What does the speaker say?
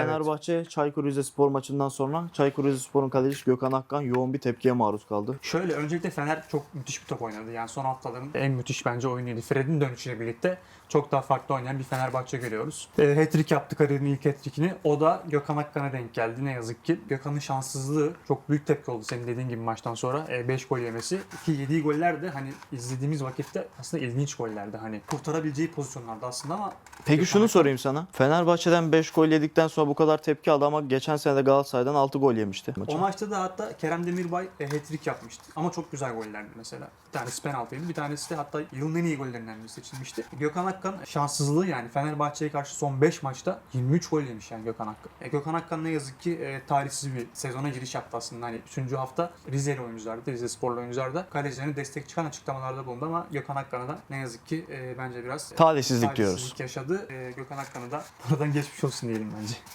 Fenerbahçe Çaykur Rizespor maçından sonra Çaykur Rizespor'un kalecisi Gökhan Akkan yoğun bir tepkiye maruz kaldı. Şöyle öncelikle Fener çok müthiş bir top oynadı. Yani son haftaların en müthiş bence oyunuydu. Fred'in dönüşüyle birlikte çok daha farklı oynayan bir Fenerbahçe görüyoruz. E, hat-trick yaptı kariyerinin ilk hat-trick'ini. O da Gökhan Akkan'a denk geldi ne yazık ki. Gökhan'ın şanssızlığı çok büyük tepki oldu senin dediğin gibi maçtan sonra. 5 gol yemesi. Ki yediği goller de hani izlediğimiz vakitte aslında ilginç gollerdi. Hani kurtarabileceği pozisyonlarda aslında ama Peki Gökhan şunu sorayım sana. Fenerbahçe'den 5 gol yedikten sonra bu kadar tepki aldı ama geçen sene de Galatasaray'dan 6 gol yemişti. O maça. maçta da hatta Kerem Demirbay e, hat-trick yapmıştı. Ama çok güzel gollerdi mesela. Bir tanesi penaltıydı. Bir tanesi de hatta yılın en iyi gollerinden biri seçilmişti. Gökhan Akkan şanssızlığı yani Fenerbahçe'ye karşı son 5 maçta 23 gol yemiş yani Gökhan Akkan. E, Gökhan Akkan ne yazık ki e, tarihsiz bir sezona giriş yaptı aslında. Hani 3. hafta Rize'li oyuncular da, Rize Sporlu oyuncular da kalecilerine destek çıkan açıklamalarda bulundu ama Gökhan Akkan'a da ne yazık ki e, bence biraz Talihsizlik diyoruz. yaşadı. E, Gökhan Akkan'a da buradan geçmiş olsun diyelim bence.